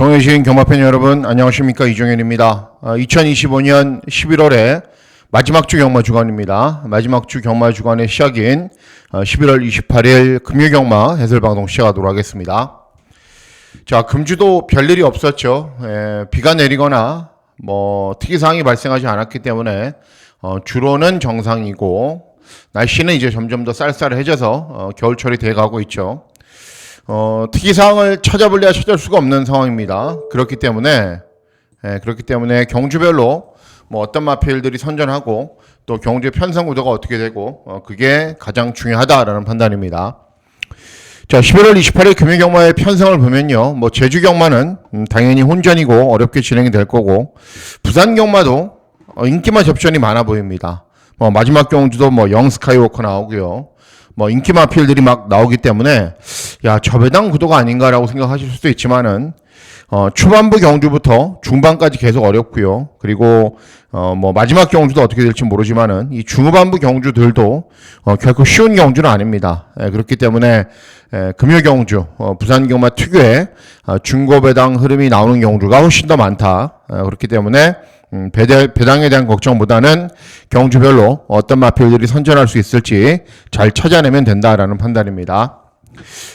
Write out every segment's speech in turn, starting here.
정해신 경마팬 여러분 안녕하십니까 이종현입니다. 2025년 11월에 마지막 주 경마 주간입니다. 마지막 주 경마 주간의 시작인 어, 11월 28일 금요 경마 해설 방송 시작하도록 하겠습니다. 자 금주도 별일이 없었죠. 에, 비가 내리거나 뭐 특이 사항이 발생하지 않았기 때문에 어, 주로는 정상이고 날씨는 이제 점점 더 쌀쌀해져서 어, 겨울철이 돼가고 있죠. 어, 특이 사항을 찾아볼래야 찾을 수가 없는 상황입니다. 그렇기 때문에 예, 그렇기 때문에 경주별로 뭐 어떤 마필들이 선전하고 또 경주의 편성 구도가 어떻게 되고 어, 그게 가장 중요하다라는 판단입니다. 자, 11월 28일 금요 경마의 편성을 보면요. 뭐 제주 경마는 음, 당연히 혼전이고 어렵게 진행이 될 거고 부산 경마도 어, 인기만 접전이 많아 보입니다. 뭐 마지막 경주도 뭐 영스카이워커 나오고요. 뭐 인기 마 필들이 막 나오기 때문에 야 저배당 구도가 아닌가라고 생각하실 수도 있지만은 어, 초반부 경주부터 중반까지 계속 어렵고요. 그리고 어, 뭐 마지막 경주도 어떻게 될지 모르지만은 이 중후반부 경주들도 어, 결코 쉬운 경주는 아닙니다. 예, 그렇기 때문에 예, 금요 경주, 어, 부산 경마 특유의 어, 중고 배당 흐름이 나오는 경주가 훨씬 더 많다. 예, 그렇기 때문에 음, 배대, 배당에 대한 걱정보다는 경주별로 어떤 마필들이 선전할 수 있을지 잘 찾아내면 된다라는 판단입니다.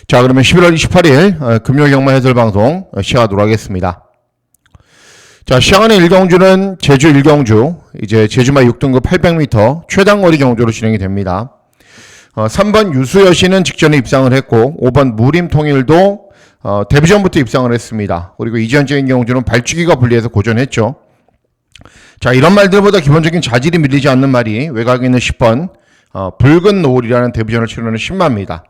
자, 그러면 11월 28일 어, 금요 경마 해설 방송 어, 시작하도록 하겠습니다. 자, 시작하는 일경주는 제주 일경주, 이제 제주마 6등급 800m 최단거리 경주로 진행이 됩니다. 어, 3번 유수여신은 직전에 입상을 했고, 5번 무림통일도 어, 데뷔전부터 입상을 했습니다. 그리고 이전적인 경주는 발주기가 분리해서 고전했죠. 자, 이런 말들보다 기본적인 자질이 밀리지 않는 말이 외곽에 있는 10번, 어, 붉은 노을이라는 데뷔전을 치르는 10마입니다.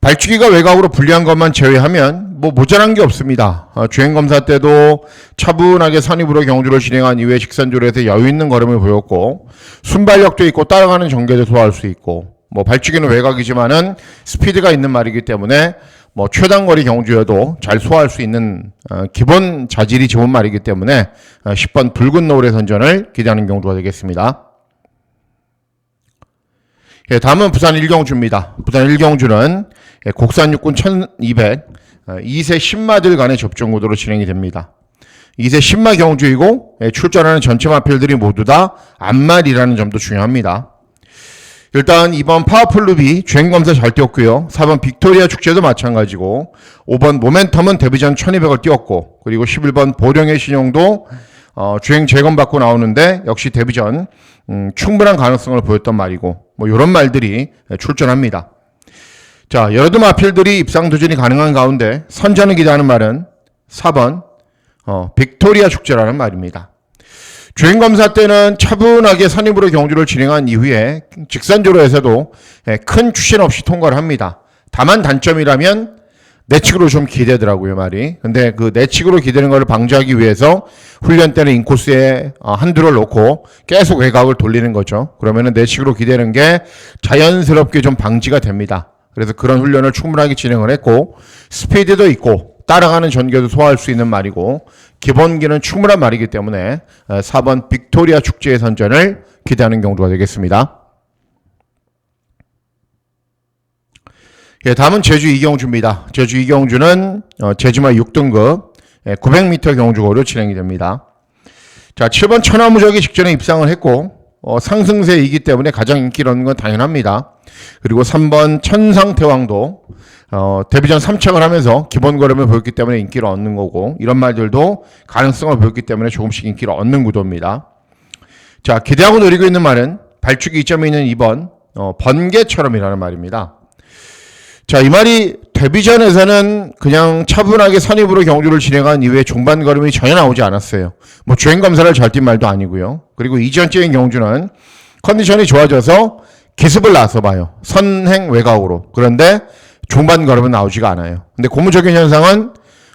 발주기가 외곽으로 불리한 것만 제외하면 뭐 모자란 게 없습니다. 어, 주행 검사 때도 차분하게 선입으로 경주를 진행한 이후에 직선조로에서 여유 있는 걸음을 보였고 순발력도 있고 따라가는 전개도 소화할 수 있고 뭐 발주기는 외곽이지만은 스피드가 있는 말이기 때문에 뭐 최단거리 경주여도 잘 소화할 수 있는 어, 기본 자질이 좋은 말이기 때문에 어, 10번 붉은 노을의 선전을 기대하는 경주가 되겠습니다. 예, 다음은 부산 일경주입니다. 부산 일경주는 예, 국산 육군 1200 어, 2세 10마들 간의 접종 구도로 진행이 됩니다. 2세 10마 경주이고 예, 출전하는 전체 마필들이 모두 다 안말이라는 점도 중요합니다. 일단 2번 파워풀 루비 주행 검사 잘 뛰었고요. 4번 빅토리아 축제도 마찬가지고 5번 모멘텀은 데뷔전 1200을 뛰었고 그리고 11번 보령의 신용도 어, 주행 재검 받고 나오는데 역시 데뷔전 음, 충분한 가능성을 보였던 말이고 뭐 이런 말들이 출전합니다. 자, 여러 마필들이 입상 도전이 가능한 가운데 선전을 기대하는 말은 4번 어, 빅토리아 축제라는 말입니다. 주행 검사 때는 차분하게 선임으로 경주를 진행한 이후에 직선조로에서도 예, 큰 추신 없이 통과를 합니다. 다만 단점이라면 내측으로 좀 기대더라고요 말이. 근데 그 내측으로 기대는 것을 방지하기 위해서 훈련 때는 인코스에 어, 한두를 놓고 계속 외곽을 돌리는 거죠. 그러면은 내측으로 기대는 게 자연스럽게 좀 방지가 됩니다. 그래서 그런 훈련을 충분하게 진행을 했고 스피드도 있고 따라가는 전개도 소화할 수 있는 말이고 기본기는 충분한 말이기 때문에 4번 빅토리아 축제의 선전을 기대하는 경우가 되겠습니다. 예, 다음은 제주 이경주입니다. 제주 이경주는 어, 제주마 6등급 900m 경주고로 진행이 됩니다. 자, 7번 천하무적이 직전에 입상을 했고 어, 상승세이기 때문에 가장 인기를 얻는 건 당연합니다. 그리고 3번 천상태왕도 어, 데뷔전 3착을 하면서 기본 걸음을 보였기 때문에 인기를 얻는 거고 이런 말들도 가능성을 보였기 때문에 조금씩 인기를 얻는 구도입니다. 자 기대하고 노리고 있는 말은 발축이 2점이 있는 2번 어, 번개처럼이라는 말입니다. 자 이 말이 데뷔전에서는 그냥 차분하게 선입으로 경주를 진행한 이후에 중반 걸음이 전혀 나오지 않았어요. 뭐 주행 검사를 잘 뛴 말도 아니고요. 그리고 이전적인 경주는 컨디션이 좋아져서 기습을 나서 봐요. 선행 외곽으로. 그런데 중반 걸음은 나오지가 않아요. 근데 고무적인 현상은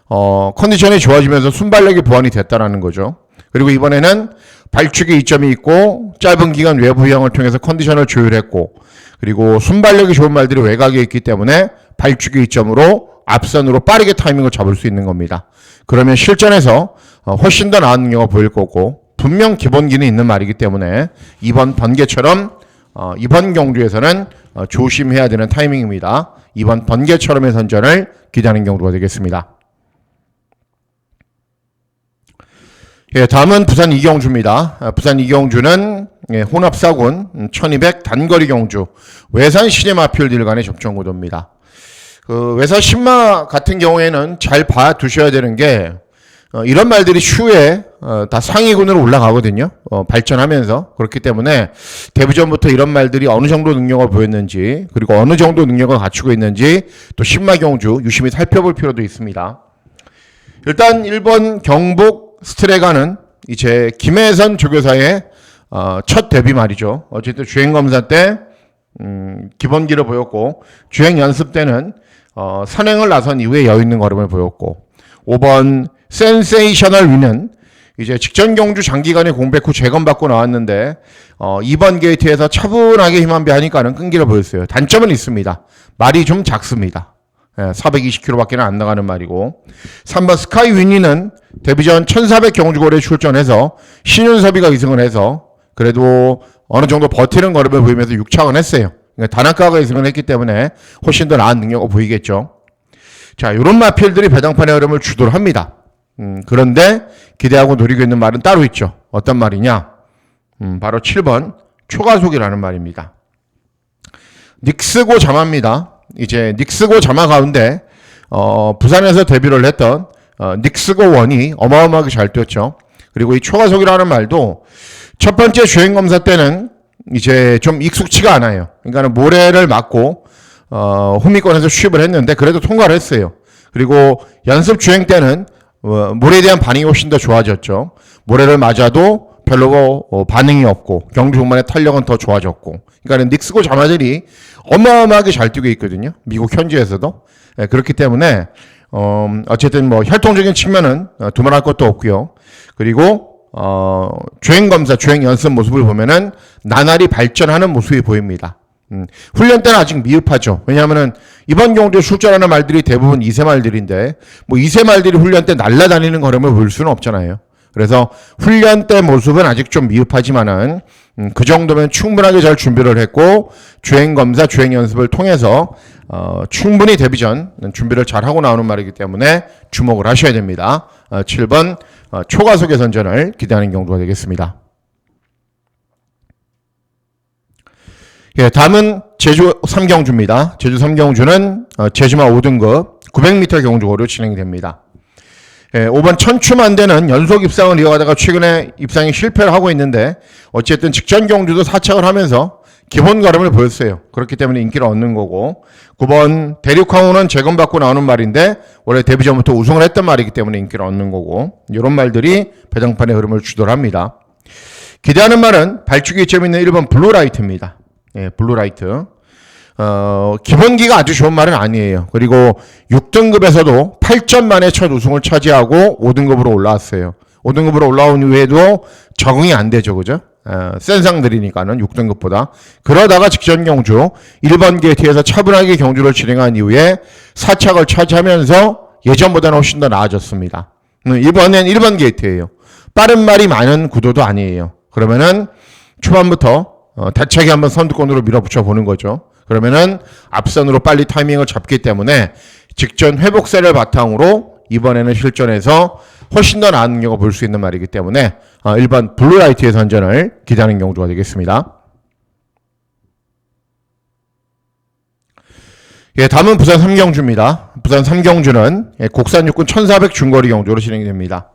어, 컨디션이 좋아지면서 순발력이 보완이 됐다라는 거죠. 그리고 이번에는 발축의 이점이 있고 짧은 기간 외부 형을 통해서 컨디션을 조율했고 그리고 순발력이 좋은 말들이 외곽에 있기 때문에 발축의 이점으로 앞선으로 빠르게 타이밍을 잡을 수 있는 겁니다. 그러면 실전에서 어, 훨씬 더 나은 경우가 보일 거고 분명 기본기는 있는 말이기 때문에 이번 번개처럼 어, 이번 경주에서는 어, 조심해야 되는 타이밍입니다. 이번 번개처럼의 선전을 기대하는 경우가 되겠습니다. 예, 다음은 부산 이경주입니다. 아, 부산 이경주는 예, 혼합사군 음, 1200 단거리 경주 외산 시네마 필드 간의 접종 구도입니다. 그 외산 신마 같은 경우에는 잘 봐두셔야 되는 게 어, 이런 말들이 추후에 어, 다 상위군으로 올라가거든요. 어, 발전하면서 그렇기 때문에 데뷔전부터 이런 말들이 어느 정도 능력을 보였는지 그리고 어느 정도 능력을 갖추고 있는지 또 신마 경주 유심히 살펴볼 필요도 있습니다. 일단 1번 경북 스트레가는 이제 김혜선 조교사의 어, 첫 데뷔 말이죠. 어쨌든 주행 검사 때 음, 기본기를 보였고 주행 연습 때는 어, 선행을 나선 이후에 여유 있는 걸음을 보였고 5번 센세이셔널 위는 이제 직전 경주 장기간의 공백 후 재검받고 나왔는데 어, 2번 게이트에서 차분하게 힘안배하니까는 끈기를 보였어요. 단점은 있습니다. 말이 좀 작습니다. 예, 420km밖에 안 나가는 말이고 3번 스카이 위니는 데뷔전 1400 경주골에 출전해서 신윤섭이가 이승을 해서 그래도 어느 정도 버티는 걸음을 보이면서 6착은 했어요. 그러니까 단학가가 이승을 했기 때문에 훨씬 더 나은 능력을 보이겠죠. 자, 이런 마필들이 배당판의 흐름을 주도를 합니다. 음, 그런데 기대하고 노리고 있는 말은 따로 있죠. 어떤 말이냐? 음, 바로 7번 초가속이라는 말입니다. 닉스고 자마입니다. 이제 닉스고 자마 가운데 어, 부산에서 데뷔를 했던 어, 닉스고 원이 어마어마하게 잘 뛰었죠. 그리고 이 초가속이라는 말도 첫 번째 주행 검사 때는 이제 좀 익숙치가 않아요. 그러니까 모래를 맞고 어, 홈미권에서 쉿을 했는데 그래도 통과를 했어요. 그리고 연습 주행 때는 어, 모래에 대한 반응이 훨씬 더 좋아졌죠. 모래를 맞아도 별로 어, 반응이 없고 경주 중반에 탄력은 더 좋아졌고 그러니까 닉스고 자마들이 어마어마하게 잘 뛰고 있거든요. 미국 현지에서도 예, 그렇기 때문에 어, 어쨌든 뭐 혈통적인 측면은 어, 두말할 것도 없고요. 그리고 어, 주행 검사, 주행 연습 모습을 보면은 나날이 발전하는 모습이 보입니다. 음, 훈련 때는 아직 미흡하죠. 왜냐하면은 이번 경주에 출전하는 말들이 대부분 이세 말들인데 뭐 이세 말들이 훈련 때 날라다니는 걸음을 볼 수는 없잖아요. 그래서 훈련 때 모습은 아직 좀 미흡하지만은 음, 그 정도면 충분하게 잘 준비를 했고 주행 검사, 주행 연습을 통해서 어, 충분히 데뷔 전 준비를 잘 하고 나오는 말이기 때문에 주목을 하셔야 됩니다. 어, 7번 어, 초가속의 선전을 기대하는 경주가 되겠습니다. 예, 다음은 제주 3경주입니다. 제주 3경주는 어, 제주마 5등급 900m 경주고로 진행이 됩니다. 예, 5번 천추만대는 연속 입상을 이어가다가 최근에 입상에 실패를 하고 있는데 어쨌든 직전 경주도 사착을 하면서 기본 걸음을 보였어요. 그렇기 때문에 인기를 얻는 거고 9번 대륙항우는 재검받고 나오는 말인데 원래 데뷔 전부터 우승을 했던 말이기 때문에 인기를 얻는 거고 이런 말들이 배당판의 흐름을 주도합니다. 기대하는 말은 발주기 재밌는 1번 블루라이트입니다. 예, 블루라이트. 어, 기본기가 아주 좋은 말은 아니에요. 그리고 6등급에서도 8점 만에 첫 우승을 차지하고 5등급으로 올라왔어요. 5등급으로 올라온 이후에도 적응이 안 되죠. 그죠? 어, 센 상들이니까는 6등급보다. 그러다가 직전 경주 1번 게이트에서 차분하게 경주를 진행한 이후에 사착을 차지하면서 예전보다는 훨씬 더 나아졌습니다. 음, 이번엔 1번 게이트예요. 빠른 말이 많은 구도도 아니에요. 그러면은 초반부터 어, 대책에 한번 선두권으로 밀어붙여 보는 거죠. 그러면은 앞선으로 빨리 타이밍을 잡기 때문에 직전 회복세를 바탕으로 이번에는 실전에서 훨씬 더 나은 능력을 볼수 있는 말이기 때문에 어, 일반 블루라이트의 선전을 기대하는 경주가 되겠습니다. 예, 다음은 부산 3경주입니다. 부산 3경주는 예, 국산 육군 1400 중거리 경주로 진행이 됩니다.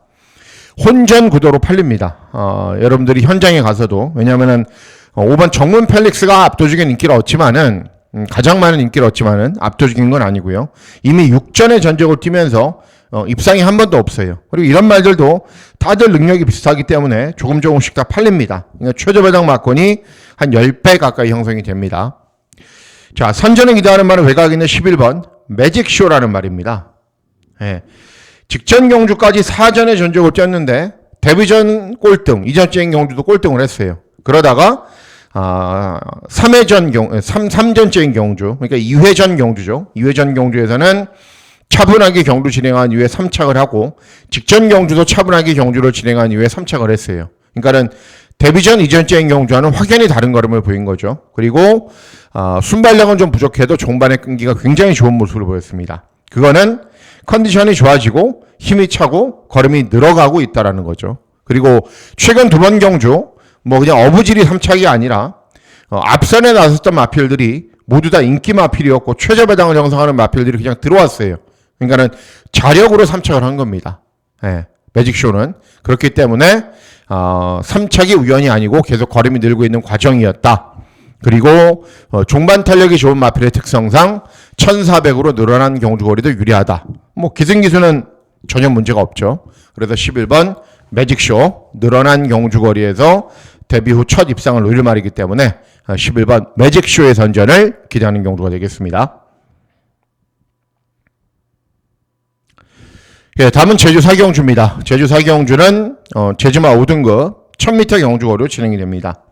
혼전 구도로 팔립니다. 어, 여러분들이 현장에 가서도 왜냐하면은 어, 5번 정문 펠릭스가 압도적인 인기를 얻지만은 음, 가장 많은 인기를 얻지만은 압도적인 건 아니고요. 이미 6전의 전적을 뛰면서 어, 입상이 한 번도 없어요. 그리고 이런 말들도 다들 능력이 비슷하기 때문에 조금 조금씩 다 팔립니다. 그러니까 최저 배당 막권이 한 10배 가까이 형성이 됩니다. 자, 선전을 기대하는 말은 외곽에 있는 11번 매직쇼라는 말입니다. 예. 직전 경주까지 사전의 전적을 뛰었는데 데뷔전 꼴등, 이전 주행 경주도 꼴등을 했어요. 그러다가 아, 3회전 경, 3, 3전째인 경주, 그러니까 2회전 경주죠. 2회전 경주에서는 차분하게 경주 진행한 이후에 3착을 하고, 직전 경주도 차분하게 경주를 진행한 이후에 3착을 했어요. 그러니까는 데뷔전 이전째인 경주와는 확연히 다른 걸음을 보인 거죠. 그리고, 아, 순발력은 좀 부족해도 종반의 끈기가 굉장히 좋은 모습을 보였습니다. 그거는 컨디션이 좋아지고 힘이 차고 걸음이 늘어가고 있다라는 거죠. 그리고 최근 두 번 경주 뭐 그냥 어부질이 3착이 아니라 어, 앞선에 나섰던 마필들이 모두 다 인기 마필이었고 최저 배당을 형성하는 마필들이 그냥 들어왔어요. 그러니까는 자력으로 3착을 한 겁니다. 예, 매직쇼는 그렇기 때문에 어, 3착이 우연이 아니고 계속 걸음이 늘고 있는 과정이었다. 그리고 어, 종반 탄력이 좋은 마필의 특성상 1400으로 늘어난 경주거리도 유리하다. 뭐 기승기수는 전혀 문제가 없죠. 그래서 11번 매직쇼 늘어난 경주거리에서 데뷔 후 첫 입상을 노릴 말이기 때문에 어, 11번 매직쇼의 선전을 기대하는 경주가 되겠습니다. 예, 다음은 제주 사경주입니다. 제주 사경주는 어, 제주마 5등급 1000m 경주거리로 진행이 됩니다.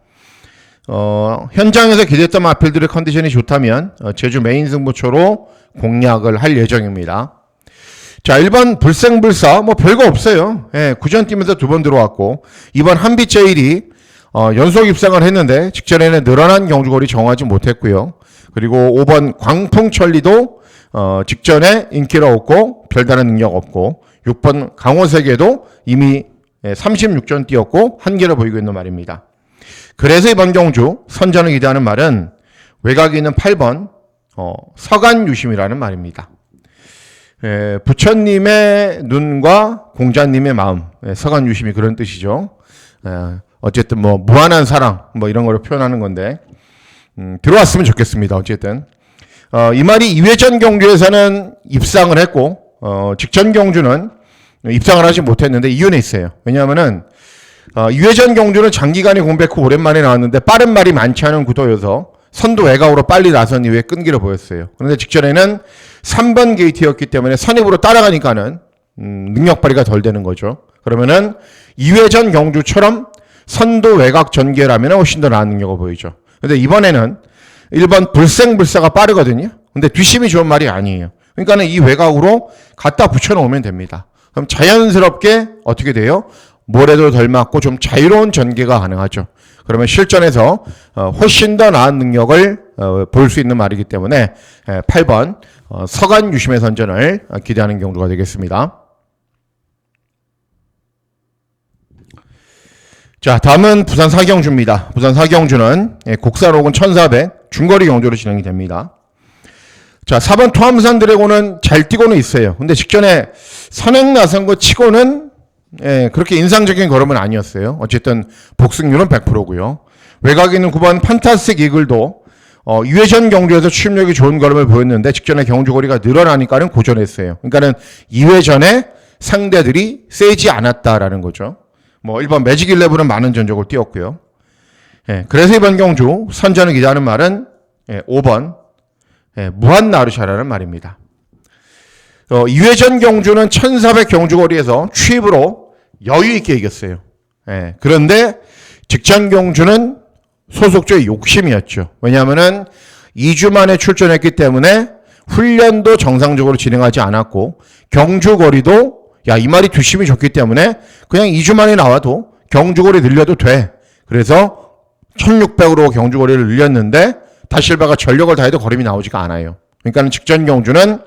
어, 현장에서 기대했던 마필들의 컨디션이 좋다면 어, 제주 메인 승부처로 공략을 할 예정입니다. 자, 1번 불생불사 뭐 별거 없어요. 예, 구전 뛰면서 두 번 들어왔고 이번 한빛제일이 어, 연속 입상을 했는데 직전에는 늘어난 경주거리 정하지 못했고요. 그리고 5번 광풍천리도 어, 직전에 인기를 얻고 별다른 능력 없고 6번 강호세계도 이미 예, 36전 뛰었고 한계를 보이고 있는 말입니다. 그래서 이번 경주 선전을 기대하는 말은 외곽에 있는 8번 어, 서간 유심이라는 말입니다. 예, 부처님의 눈과 공자님의 마음, 예, 서간 유심이 그런 뜻이죠. 예, 어쨌든 뭐 무한한 사랑 뭐 이런 거로 표현하는 건데 음, 들어왔으면 좋겠습니다. 어쨌든 어, 이 말이 2회전 경주에서는 입상을 했고 어, 직전 경주는 입상을 하지 못했는데 이유는 있어요. 왜냐하면은 어, 2회전 경주는 장기간의 공백 후 오랜만에 나왔는데 빠른 말이 많지 않은 구도여서 선두 외곽으로 빨리 나선 이후에 끈기를 보였어요. 그런데 직전에는 3번 게이트였기 때문에 선입으로 따라가니까는 음, 능력 발휘가 덜 되는 거죠. 그러면은 2회전 경주처럼 선두 외곽 전개라면 훨씬 더 나은 능력을 보이죠. 근데 이번에는 1번 불생불사가 빠르거든요. 근데 뒷심이 좋은 말이 아니에요. 그러니까는 이 외곽으로 갖다 붙여놓으면 됩니다. 그럼 자연스럽게 어떻게 돼요? 모래도 덜 맞고 좀 자유로운 전개가 가능하죠. 그러면 실전에서 어, 훨씬 더 나은 능력을 어, 볼수 있는 말이기 때문에 8번 어, 서간 유심의 선전을 기대하는 경주가 되겠습니다. 자, 다음은 부산 사경주입니다. 부산 사경주는 예, 혹은 1400 중거리 경주로 진행이 됩니다. 자, 4번 토함산 드래곤은 잘 뛰고는 있어요. 근데 직전에 선행 나선 거 치고는 예, 그렇게 인상적인 걸음은 아니었어요. 어쨌든 복승률은 100%고요. 외곽에 있는 9번 판타스틱 이글도 어, 2회전 경주에서 추임력이 좋은 걸음을 보였는데 직전에 경주 거리가 늘어나니까는 고전했어요. 그러니까는 2회전에 상대들이 세지 않았다라는 거죠. 뭐 1번 매직 11은 많은 전적을 뛰었고요. 예, 그래서 이번 경주 선전을 기대하는 말은 예, 5번 예, 무한 나르샤라는 말입니다. 어, 2회전 경주는 1400 경주거리에서 취입으로 여유 있게 이겼어요. 예, 그런데 직전 경주는 소속주의 욕심이었죠. 왜냐하면은 2주 만에 출전했기 때문에 훈련도 정상적으로 진행하지 않았고 경주 거리도 야, 이 말이 뒷심이 좋기 때문에 그냥 2주 만에 나와도 경주거리 늘려도 돼. 그래서 1600으로 경주거리를 늘렸는데 다실바가 전력을 다해도 걸음이 나오지가 않아요. 그러니까 직전 경주는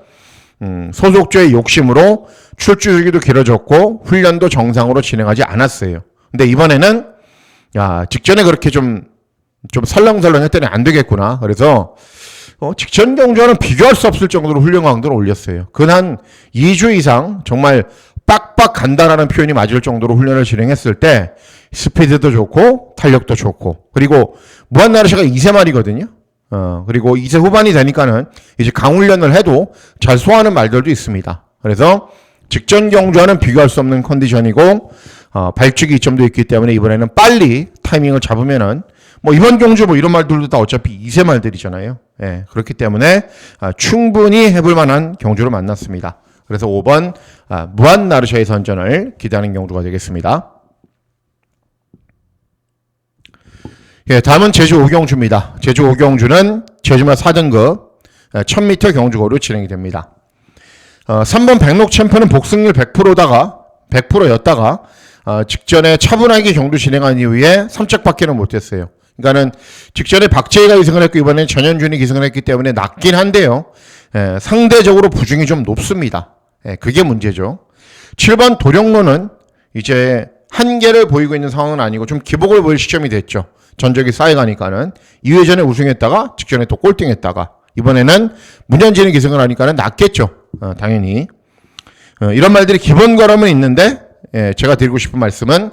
음, 소속주의 욕심으로 출주기도 길어졌고 훈련도 정상으로 진행하지 않았어요. 근데 이번에는 야 직전에 그렇게 좀 좀 설렁설렁 했더니 안 되겠구나. 그래서 어, 직전 경주와는 비교할 수 없을 정도로 훌륭 강도를 올렸어요. 근한 2주 이상 정말 빡빡 간다라는 표현이 맞을 정도로 훈련을 진행했을 때 스피드도 좋고 탄력도 좋고 그리고 무한나르샤가 2세 말이거든요. 어, 그리고 2세 후반이 되니까는 이제 강훈련을 해도 잘 소화하는 말들도 있습니다. 그래서 직전 경주와는 비교할 수 없는 컨디션이고 어, 발주기 이점도 있기 때문에 이번에는 빨리 타이밍을 잡으면은 뭐 이번 경주 뭐 이런 말들도 다 어차피 2세 말들이잖아요. 예, 그렇기 때문에 아, 충분히 해볼 만한 경주를 만났습니다. 그래서 5번 아, 무한 나르샤의 선전을 기대하는 경주가 되겠습니다. 예, 다음은 제주 5경주입니다. 제주 5경주는 제주마 4등급 1000m 경주거로 진행이 됩니다. 어, 3번 백록 챔프는 복승률 100%다가 100%였다가 어, 직전에 차분하게 경주 진행한 이후에 3착밖에는 못했어요. 그러니까는 직전에 박재희가 기승을 했고 이번에 전현준이 기승을 했기 때문에 낮긴 한데요. 예, 상대적으로 부중이 좀 높습니다. 예, 그게 문제죠. 7번 도령로는 이제 한계를 보이고 있는 상황은 아니고 좀 기복을 보일 시점이 됐죠. 전적이 쌓여가니까는 2회전에 우승했다가 직전에 또 꼴등했다가 이번에는 문현진이 기승을 하니까는 낫겠죠. 어, 당연히 어, 이런 말들이 기본 거라면 있는데 예, 제가 드리고 싶은 말씀은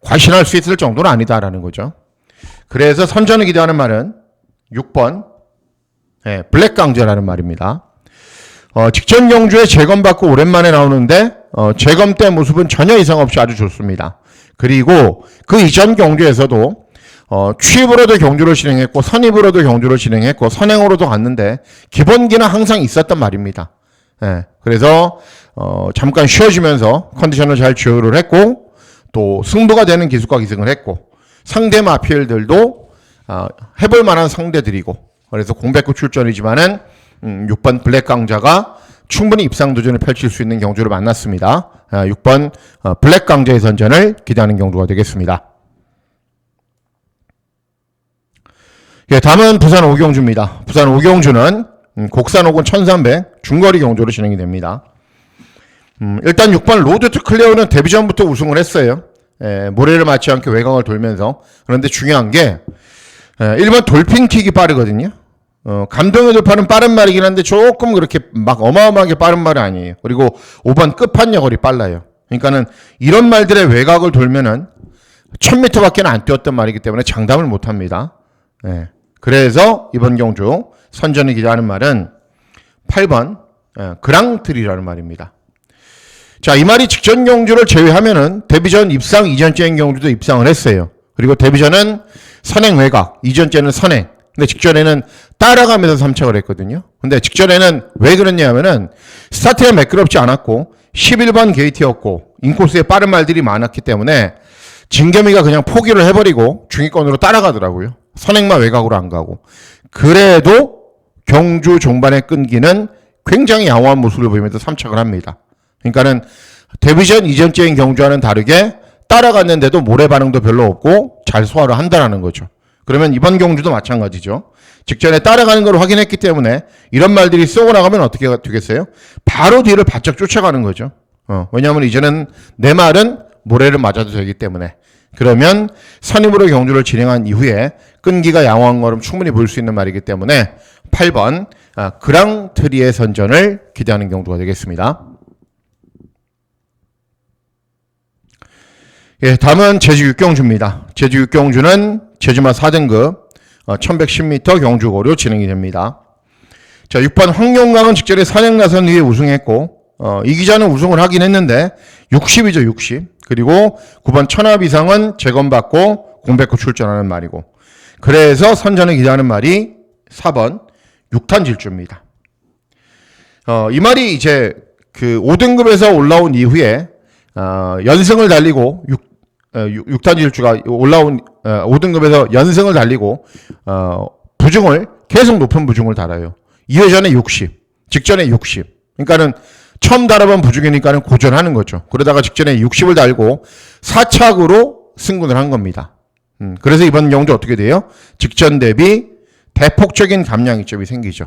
과신할 수 있을 정도는 아니다라는 거죠. 그래서 선전을 기대하는 말은 6번 예, 블랙 강제라는 말입니다. 어, 직전 경주에 재검받고 오랜만에 나오는데 어, 재검 때 모습은 전혀 이상 없이 아주 좋습니다. 그리고 그 이전 경주에서도 어, 취입으로도 경주를 진행했고 선입으로도 경주를 진행했고 선행으로도 갔는데 기본기는 항상 있었단 말입니다. 예, 그래서 어, 잠깐 쉬어주면서 컨디션을 잘 조율을 했고 또 승부가 되는 기술과 기승을 했고 상대 마필들도 어, 해볼 만한 상대들이고 그래서 공백구 출전이지만은 음, 6번 블랙 강자가 충분히 입상 도전을 펼칠 수 있는 경주를 만났습니다. 아, 6번 어, 블랙 강자의 선전을 기대하는 경주가 되겠습니다. 예, 다음은 부산 오경주입니다. 부산 오경주는 음, 곡산 오군 1300 중거리 경주로 진행이 됩니다. 음, 일단 6번 로드 투 클리어는 데뷔 전부터 우승을 했어요. 예, 모래를 맞지 않게 외곽을 돌면서. 그런데 중요한 게 예, 1번 돌핀킥이 빠르거든요. 어, 감동의 돌파는 빠른 말이긴 한데 조금 그렇게 막 어마어마하게 빠른 말이 아니에요. 그리고 5번 끝판여거리 빨라요. 그러니까는 이런 말들의 외곽을 돌면은 1000m밖에 안 뛰었던 말이기 때문에 장담을 못 합니다. 예. 그래서 이번 경주 선전을 기대하는 말은 8번 예, 그랑트리라는 말입니다. 자, 이 말이 직전 경주를 제외하면은 데뷔전 입상 이전째인 경주도 입상을 했어요. 그리고 데뷔전은 선행 외곽, 이전째는 선행. 근데 직전에는 따라가면서 삼착을 했거든요. 근데 직전에는 왜 그랬냐면은 스타트가 매끄럽지 않았고 11번 게이트였고 인코스에 빠른 말들이 많았기 때문에 진겸이가 그냥 포기를 해버리고 중위권으로 따라가더라고요. 선행만 외곽으로 안 가고. 그래도 경주 종반에 끈기는 굉장히 양호한 모습을 보이면서 삼착을 합니다. 그러니까는 데뷔전 이전째인 경주와는 다르게 따라갔는데도 모래 반응도 별로 없고 잘 소화를 한다라는 거죠. 그러면 이번 경주도 마찬가지죠. 직전에 따라가는 걸 확인했기 때문에 이런 말들이 쏘고 나가면 어떻게 되겠어요? 바로 뒤를 바짝 쫓아가는 거죠. 어, 왜냐하면 이제는 내 말은 모래를 맞아도 되기 때문에. 그러면 선임으로 경주를 진행한 이후에 끈기가 양호한 거름 충분히 볼 수 있는 말이기 때문에 8번 아, 그랑트리의 선전을 기대하는 경주가 되겠습니다. 예, 다음은 제주 육경주입니다. 제주 육경주는 제주마 4등급 어, 1110m 경주고로 진행이 됩니다. 자, 6번 황룡강은 직전에 산행 나선 위에 우승했고 어, 이 기자는 우승을 하긴 했는데 60이죠, 60. 그리고 9번 천하비상은 재검받고 공백호 출전하는 말이고 그래서 선전을 기대하는 말이 4번 육탄 질주입니다. 어, 이 말이 이제 그 5등급에서 올라온 이후에 어, 연승을 달리고 6, 어, 6탄 질주가 올라온 어, 5등급에서 연승을 달리고 어, 부중을 계속 높은 부중을 달아요. 2회전에 60, 직전에 60. 그러니까는 처음 달아본 부중이니까는 고전하는 거죠. 그러다가 직전에 60을 달고 4착으로 승군을 한 겁니다. 음, 그래서 이번 경주 어떻게 돼요? 직전 대비 대폭적인 감량 이점이 생기죠.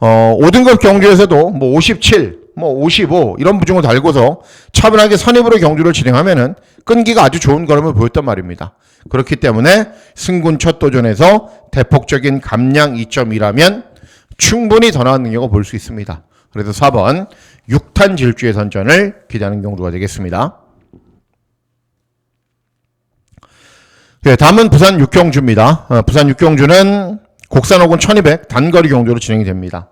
어, 5등급 경주에서도 뭐 57, 뭐 55 이런 부중을 달고서 차분하게 선입으로 경주를 진행하면은 끈기가 아주 좋은 걸음을 보였단 말입니다. 그렇기 때문에 승군 첫 도전에서 대폭적인 감량 이점이라면 충분히 더 나은 능력을 볼 수 있습니다. 그래서 4번 6탄 질주의 선전을 기대하는 경주가 되겠습니다. 네, 다음은 부산 육경주입니다. 어, 부산 육경주는 곡산호군 1200 단거리 경주로 진행이 됩니다.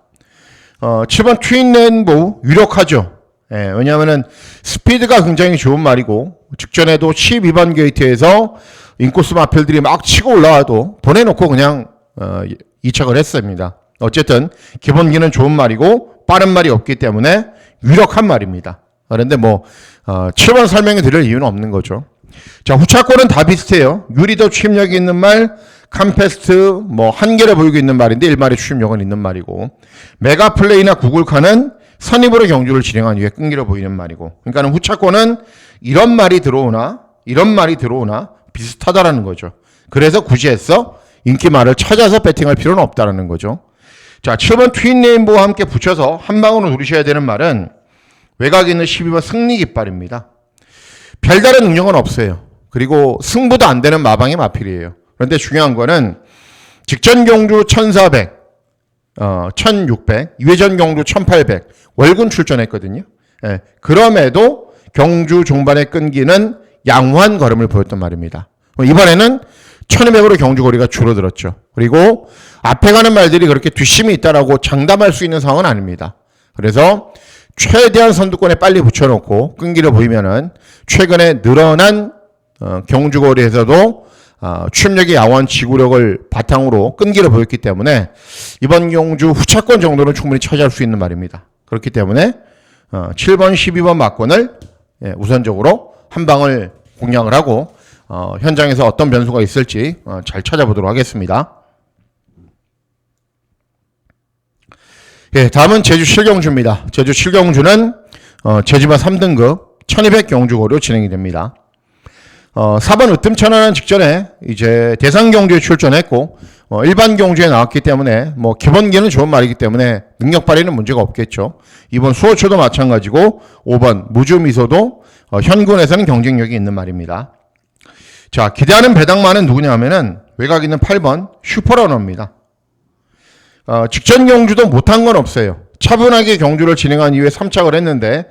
어, 7번 트윈 레인보우 유력하죠. 예, 왜냐하면은 스피드가 굉장히 좋은 말이고 직전에도 12번 게이트에서 인코스 마필들이 막 치고 올라와도 보내놓고 그냥 어, 이착을 했습니다. 어쨌든 기본기는 좋은 말이고 빠른 말이 없기 때문에 유력한 말입니다. 그런데 뭐 어, 7번 설명해 드릴 이유는 없는 거죠. 자 후차권은 다 비슷해요. 유리도 추임력이 있는 말, 캄페스트 뭐 한계를 보이고 있는 말인데 일말의 추임력은 있는 말이고 메가플레이나 구글카는 선입으로 경주를 진행한 이후에 끈기를 보이는 말이고 그러니까는 후차권은 이런 말이 들어오나 이런 말이 들어오나 비슷하다라는 거죠. 그래서 굳이 했어 인기 말을 찾아서 배팅할 필요는 없다라는 거죠. 자, 7번 트윈 레인보와 함께 붙여서 한 방으로 누리셔야 되는 말은 외곽에 있는 12번 승리 깃발입니다. 별다른 능력은 없어요. 그리고 승부도 안 되는 마방의 마필이에요. 그런데 중요한 거는 직전 경주 1400, 어, 1600, 유회전 경주 1800, 월군 출전했거든요. 예, 그럼에도 경주 종반에 끈기는 양호한 걸음을 보였단 말입니다. 이번에는 1200으로 경주 거리가 줄어들었죠. 그리고 앞에 가는 말들이 그렇게 뒷심이 있다라고 장담할 수 있는 상황은 아닙니다. 그래서 최대한 선두권에 빨리 붙여놓고 끈기를 보이면은 최근에 늘어난 어, 경주거리에서도 어, 취업력이 야원 지구력을 바탕으로 끈기를 보였기 때문에 이번 경주 후차권 정도는 충분히 차지할 수 있는 말입니다. 그렇기 때문에 어, 7번, 12번 막권을 예, 우선적으로 한 방을 공략을 하고 어, 현장에서 어떤 변수가 있을지 어, 잘 찾아보도록 하겠습니다. 예, 다음은 제주 7경주입니다. 제주 7경주는 어, 제주마 3등급 1200 경주고로 진행이 됩니다. 어, 4번 으뜸천하는 직전에 이제 대상 경주에 출전했고 어, 일반 경주에 나왔기 때문에 뭐 기본기는 좋은 말이기 때문에 능력 발휘는 문제가 없겠죠. 이번 수호초도 마찬가지고 5번 무주미소도 어, 현군에서는 경쟁력이 있는 말입니다. 자 기대하는 배당만은 누구냐면은 외곽 있는 8번 슈퍼러너입니다. 어, 직전 경주도 못한 건 없어요. 차분하게 경주를 진행한 이후에 3착을 했는데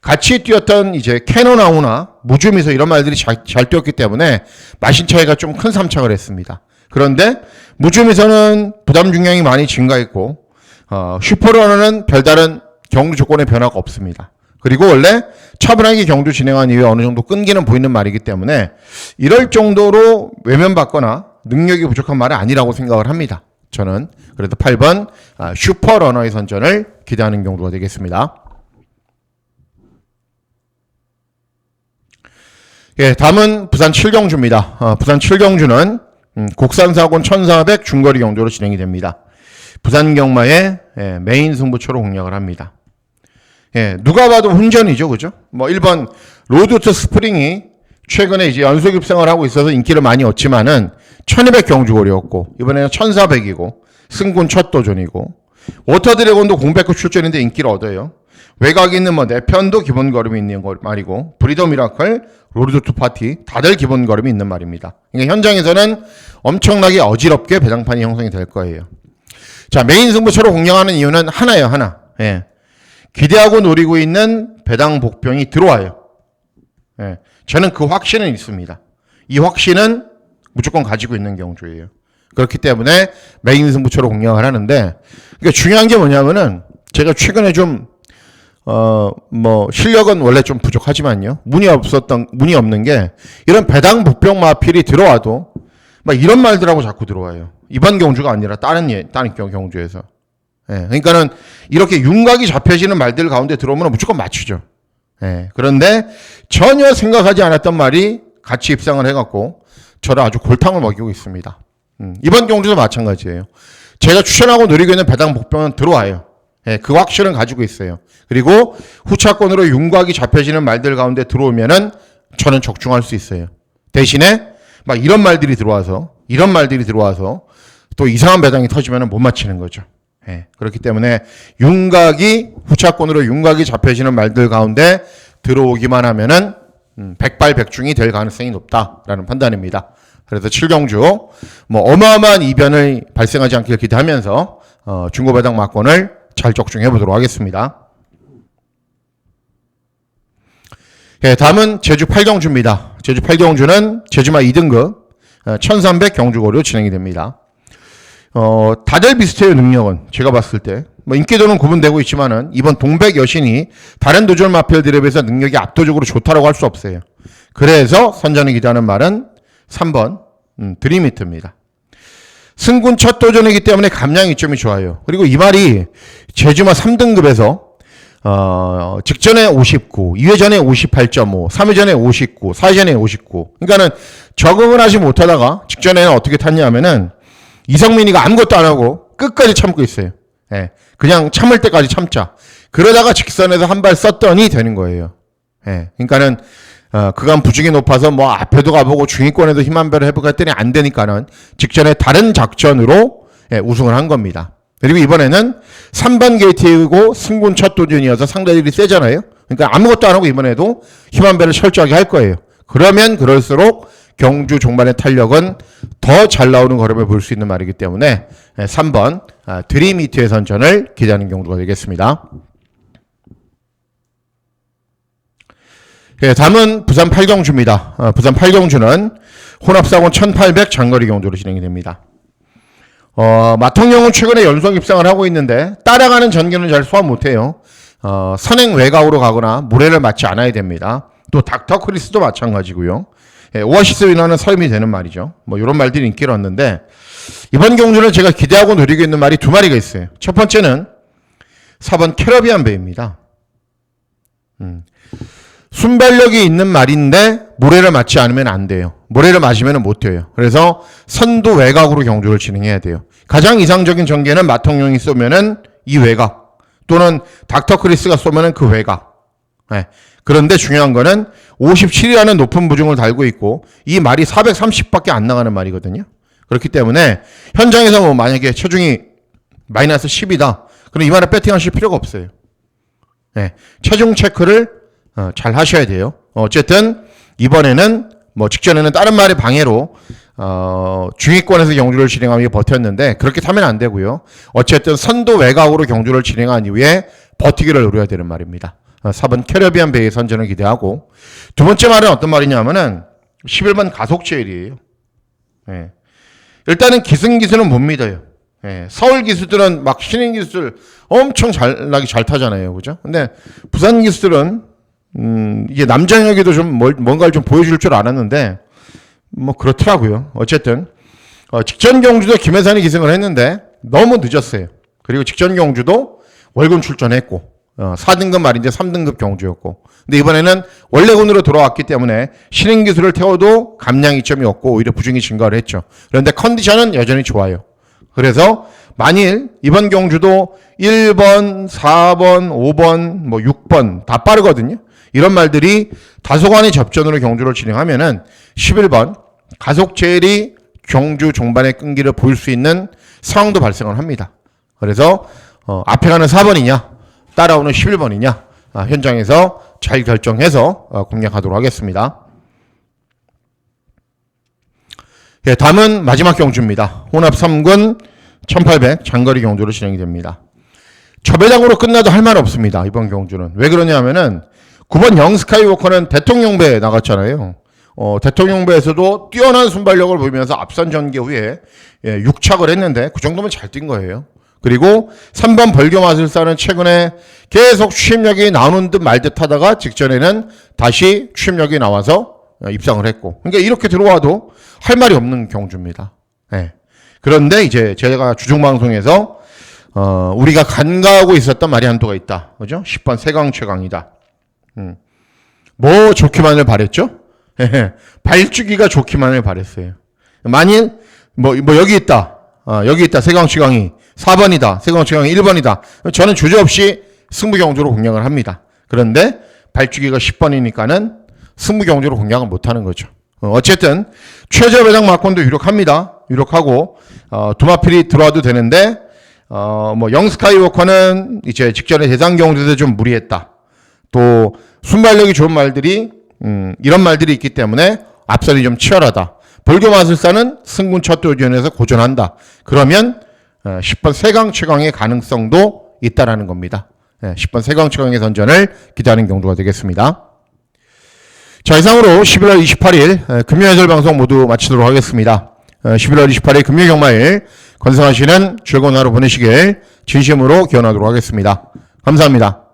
같이 뛰었던 이제 캐논아우나 무주미서 이런 말들이 잘, 잘 뛰었기 때문에 마신 차이가 좀큰 3착을 했습니다. 그런데 무주미서는 부담 중량이 많이 증가했고 어, 슈퍼러너는 별다른 경주 조건의 변화가 없습니다. 그리고 원래 차분하게 경주 진행한 이후에 어느 정도 끈기는 보이는 말이기 때문에 이럴 정도로 외면받거나 능력이 부족한 말은 아니라고 생각을 합니다. 저는 그래도 8번 아, 슈퍼러너의 선전을 기대하는 경우가 되겠습니다. 예, 다음은 부산 7경주입니다. 어, 부산 7경주는 음, 국산사곤 1400 중거리 경주로 진행이 됩니다. 부산 경마의 예, 메인 승부처로 공략을 합니다. 예, 누가 봐도 훈전이죠, 그죠? 뭐 1번 로드 투 스프링이 최근에 이제 연속 입상을 하고 있어서 인기를 많이 얻지만은 1200 경주거리였고 이번에는 1400이고 승군 첫 도전이고 워터 드래곤도 공백급 출전인데 인기를 얻어요. 외곽 있는 뭐 내편도 기본 걸음이 있는 거 말이고 브리더 미라클, 로드 투 파티 다들 기본 걸음이 있는 말입니다. 그러니까 현장에서는 엄청나게 어지럽게 배당판이 형성이 될 거예요. 자 메인 승부처로 공략하는 이유는 하나예요 하나. 예. 기대하고 노리고 있는 배당 복병이 들어와요. 예. 저는 그 확신은 있습니다. 이 확신은 무조건 가지고 있는 경주예요. 그렇기 때문에 메인 승부처로 공략을 하는데, 그러니까 중요한 게 뭐냐면은 제가 최근에 좀, 어, 뭐, 실력은 원래 좀 부족하지만요. 문이 없었던, 문이 없는 게 이런 배당 복병 마필이 들어와도 막 이런 말들하고 자꾸 들어와요. 이번 경주가 아니라 다른 예, 다른 경- 경주에서. 예, 그러니까는 이렇게 윤곽이 잡혀지는 말들 가운데 들어오면 무조건 맞추죠. 예, 그런데 전혀 생각하지 않았던 말이 같이 입상을 해갖고 저를 아주 골탕을 먹이고 있습니다. 음, 이번 경주도 마찬가지예요. 제가 추천하고 노리고 있는 배당 복병은 들어와요. 예, 그 확신은 가지고 있어요. 그리고 후차권으로 윤곽이 잡혀지는 말들 가운데 들어오면은 저는 적중할 수 있어요. 대신에 막 이런 말들이 들어와서 이런 말들이 들어와서 또 이상한 배당이 터지면은 못 맞히는 거죠. 예, 그렇기 때문에 윤곽이 후차권으로 윤곽이 잡혀지는 말들 가운데 들어오기만 하면은 음, 백발백중이 될 가능성이 높다라는 판단입니다. 그래서 7경주 뭐 어마어마한 이변을 발생하지 않길 기대하면서 어, 중고배당 막권을 잘 적중해 보도록 하겠습니다. 예, 다음은 제주 8경주입니다. 제주 8경주는 제주마 2등급 1300 경주고로 진행이 됩니다. 어, 다들 비슷해요, 능력은. 제가 봤을 때. 뭐, 인기도는 구분되고 있지만은, 이번 동백 여신이 다른 도전 마필들에 비해서 능력이 압도적으로 좋다라고 할 수 없어요. 그래서 선전을 기대하는 말은 3번, 음, 드림히트입니다. 승군 첫 도전이기 때문에 감량 이 점이 좋아요. 그리고 이 말이 제주마 3등급에서 어, 직전에 59, 2회전에 58.5, 3회전에 59, 4회전에 59. 그러니까는 적응을 하지 못하다가 직전에는 어떻게 탔냐면은 이성민이가 아무것도 안 하고 끝까지 참고 있어요. 예. 그냥 참을 때까지 참자. 그러다가 직선에서 한 발 썼더니 되는 거예요. 예. 그러니까는 어, 그간 부중이 높아서 뭐 앞에도 가보고 중위권에도 힘한 배를 해보고 했더니 안 되니까는 직전에 다른 작전으로 예, 우승을 한 겁니다. 그리고 이번에는 3번 게이트이고 승군 첫 도전이어서 상대들이 세잖아요. 그러니까 아무것도 안 하고 이번에도 힘한 배를 철저하게 할 거예요. 그러면 그럴수록 경주 종반의 탄력은 더 잘 나오는 걸음을 볼 수 있는 말이기 때문에 3번 아, 드림이트의 선전을 기대하는 경우가 되겠습니다. 예, 다음은 부산 팔경주입니다. 어, 부산 팔경주는 혼합사고 1800 장거리 경주로 진행이 됩니다. 어, 마통령은 최근에 연속 입상을 하고 있는데 따라가는 전기는 잘 소화 못해요. 어, 선행 외곽으로 가거나 무례를 맞지 않아야 됩니다. 또 닥터 크리스도 마찬가지고요. 예, 오아시스 위너는 서임이 되는 말이죠. 뭐 이런 말들이 인기를 얻는데 이번 경주는 제가 기대하고 노리고 있는 말이 두 마리가 있어요. 첫 번째는 4번 캐러비안 베입니다. 음. 순발력이 있는 말인데 모래를 맞지 않으면 안 돼요. 모래를 맞으면 못 돼요. 그래서 선도 외곽으로 경주를 진행해야 돼요. 가장 이상적인 전개는 마통령이 쏘면은 이 외곽 또는 닥터 크리스가 쏘면은 그 외곽. 네. 그런데 중요한 거는 57이라는 높은 부중을 달고 있고 이 말이 430밖에 안 나가는 말이거든요. 그렇기 때문에 현장에서 뭐 만약에 체중이 마이너스 10이다. 그럼 이 말에 배팅하실 필요가 없어요. 네. 체중 체크를 어, 잘 하셔야 돼요. 어쨌든 이번에는 뭐 직전에는 다른 말의 방해로 어, 중위권에서 경주를 진행하며 버텼는데 그렇게 타면 안 되고요. 어쨌든 선도 외곽으로 경주를 진행한 이후에 버티기를 노려야 되는 말입니다. 어, 4번 캐러비안 베이의 선전을 기대하고 두 번째 말은 어떤 말이냐면은 11번 가속 제일이에요. 예. 일단은 기승기수는 못 믿어요. 예. 서울 기수들은 막 신인 기수들 엄청 잘나게 잘 타잖아요. 그죠? 근데 부산 기수들은 음, 이게 남장혁에도 좀 뭘, 뭔가를 좀 보여줄 줄 알았는데, 뭐 그렇더라고요. 어쨌든, 어, 직전 경주도 김혜산이 기승을 했는데, 너무 늦었어요. 그리고 직전 경주도 월급 출전했고, 어, 4등급 말인데 3등급 경주였고, 근데 이번에는 원래군으로 돌아왔기 때문에 신인 기술을 태워도 감량 이점이 없고 오히려 부중이 증가를 했죠. 그런데 컨디션은 여전히 좋아요. 그래서 만일 이번 경주도 1번, 4번, 5번, 뭐 6번 다 빠르거든요. 이런 말들이 다소간의 접전으로 경주를 진행하면은 11번 가속 제일이 경주 종반의 끈기를 보일 수 있는 상황도 발생을 합니다. 그래서 어, 앞에 가는 4번이냐 따라오는 11번이냐 아, 현장에서 잘 결정해서 어, 공략하도록 하겠습니다. 예, 다음은 마지막 경주입니다. 혼합 3군 1800 장거리 경주로 진행이 됩니다. 초배당으로 끝나도 할 말 없습니다. 이번 경주는. 왜 그러냐면은 9번 영 스카이워커는 대통령배에 나갔잖아요. 어, 대통령배에서도 뛰어난 순발력을 보이면서 앞선 전개 후에 예, 6착을 했는데 그 정도면 잘 뛴 거예요. 그리고 3번 벌교마술사는 최근에 계속 취임력이 나오는 듯 말 듯 하다가 직전에는 다시 취임력이 나와서 입상을 했고. 그러니까 이렇게 들어와도 할 말이 없는 경주입니다. 예. 그런데 이제 제가 주중방송에서 어, 우리가 간과하고 있었던 한도가 있다. 그죠? 10번 세강 최강이다. 음. 뭐 좋기만을 바랬죠? 발주기가 좋기만을 바랬어요. 만일 뭐, 뭐 여기 있다. 어, 여기 있다. 세광치광이 4번이다. 세광치광이 1번이다. 저는 주저없이 승부경주로 공략을 합니다. 그런데 발주기가 10번이니까는 승부경주로 공략을 못하는 거죠. 어, 어쨌든 최저 배당 마권도 유력합니다. 유력하고 어, 두마필이 들어와도 되는데 어, 뭐 영스카이워커는 이제 직전에 대상 경주에서 좀 무리했다. 또 순발력이 좋은 말들이 음, 이런 말들이 있기 때문에 앞선이 좀 치열하다. 벌교 마술사는 승군 첫 도전에서 고전한다. 그러면 어, 10번 세강 최강의 가능성도 있다라는 겁니다. 예, 10번 세강 최강의 선전을 기대하는 경주가 되겠습니다. 자 이상으로 11월 28일 금요해설 방송 모두 마치도록 하겠습니다. 11월 28일 금요 경마일 건승하시는 즐거운 하루 보내시길 진심으로 기원하도록 하겠습니다. 감사합니다.